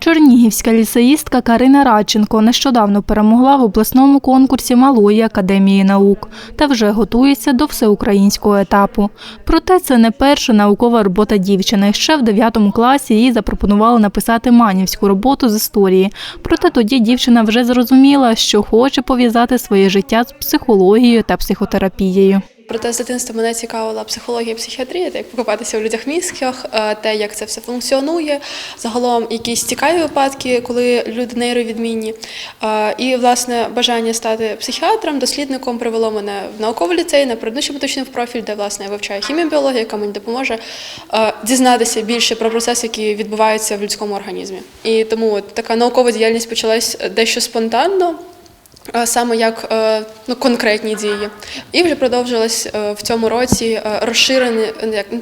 Чернігівська ліцеїстка Карина Радченко нещодавно перемогла в обласному конкурсі Малої академії наук та вже готується до всеукраїнського етапу. Проте це не перша наукова робота дівчини. Ще в 9 класі їй запропонували написати манівську роботу з історії. Проте тоді дівчина вже зрозуміла, що хоче пов'язати своє життя з психологією та психотерапією. Проте з дитинства мене цікавила психологія психіатрія, те, як покопатися у людях мізках, е, те, як це все функціонує. Загалом якісь цікаві випадки, коли люди нейровідмінні. Е, І, власне, бажання стати психіатром, дослідником привело мене в науковий ліцей на природничо методичний профіль, де власне я вивчаю хімію яка мені допоможе е, дізнатися більше про процеси, які відбуваються в людському організмі. І тому така наукова діяльність почалась дещо спонтанно. Е, Саме як е, ну, конкретні дії, і вже продовжилось е, в цьому році розширене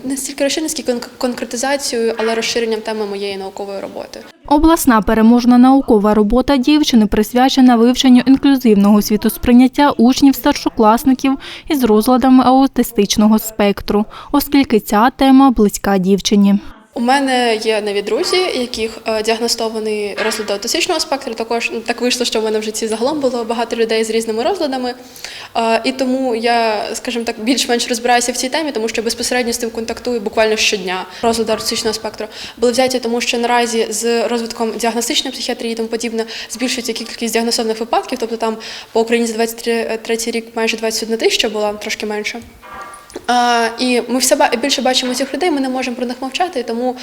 не стільки розширення, скільки конкретизацією, але розширенням теми моєї наукової роботи. Обласна переможна наукова робота дівчини присвячена вивченню інклюзивного світосприйняття учнів старшокласників із розладами аутистичного спектру, оскільки ця тема близька дівчині. У мене є нові друзі, яких е, діагностований розлад аутистичного спектру. Також ну, так вийшло, що в мене в житті загалом було багато людей з різними розладами. Е, І тому я, скажімо так, більш-менш розбираюся в цій темі, тому що безпосередньо з тим контактую буквально щодня. Розлади аутистичного спектру були взяті, тому що наразі з розвитком діагностичної психіатрії і тому подібне збільшується кількість діагностованих випадків. Тобто там по Україні за 23 рік майже 21 тисяча була трошки менше. І ми все більше бачимо цих людей, ми не можемо про них мовчати. Тому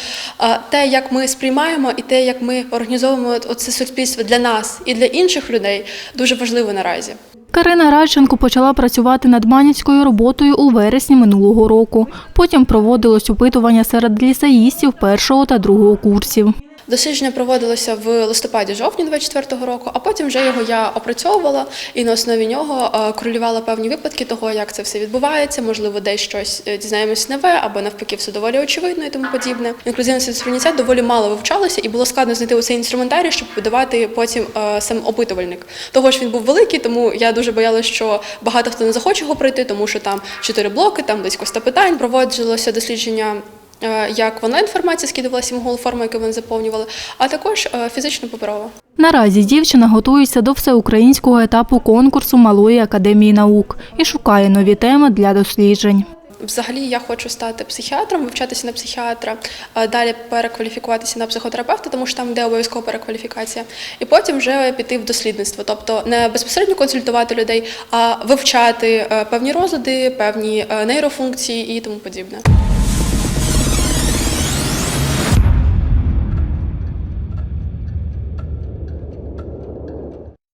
те, як ми сприймаємо, і те, як ми організовуємо оце суспільство для нас і для інших людей, дуже важливо наразі. Карина Радченко почала працювати над манівською роботою у вересні минулого року. Потім проводилось опитування серед ліцеїстів першого та другого курсів. Дослідження проводилося в листопаді-жовтні 24-го року, а потім вже його я опрацьовувала і на основі нього е, корелювала певні випадки того, як це все відбувається. Можливо, десь щось е, дізнаємось нове, або навпаки, все доволі очевидно і тому подібне. Інклюзивне світосприйняття доволі мало вивчалося, і було складно знайти оцей інструментарій, щоб подавати потім е, сам опитувальник. Того ж він був великий, тому я дуже боялася, що багато хто не захоче його пройти, тому що там чотири блоки, там близько 100 питань. Проводилося дослідження. Е, Як в онлайн-форматі скидувалася Google форма, яку вони заповнювали, а також е, фізично паперово. Наразі дівчина готується до всеукраїнського етапу конкурсу Малої академії наук і шукає нові теми для досліджень. Взагалі я хочу стати психіатром, вивчатися на психіатра, далі перекваліфікуватися на психотерапевта, тому що там йде обов'язкова перекваліфікація, і потім вже піти в дослідництво, тобто не безпосередньо консультувати людей, а вивчати е, певні розлади, певні е, нейрофункції і тому подібне.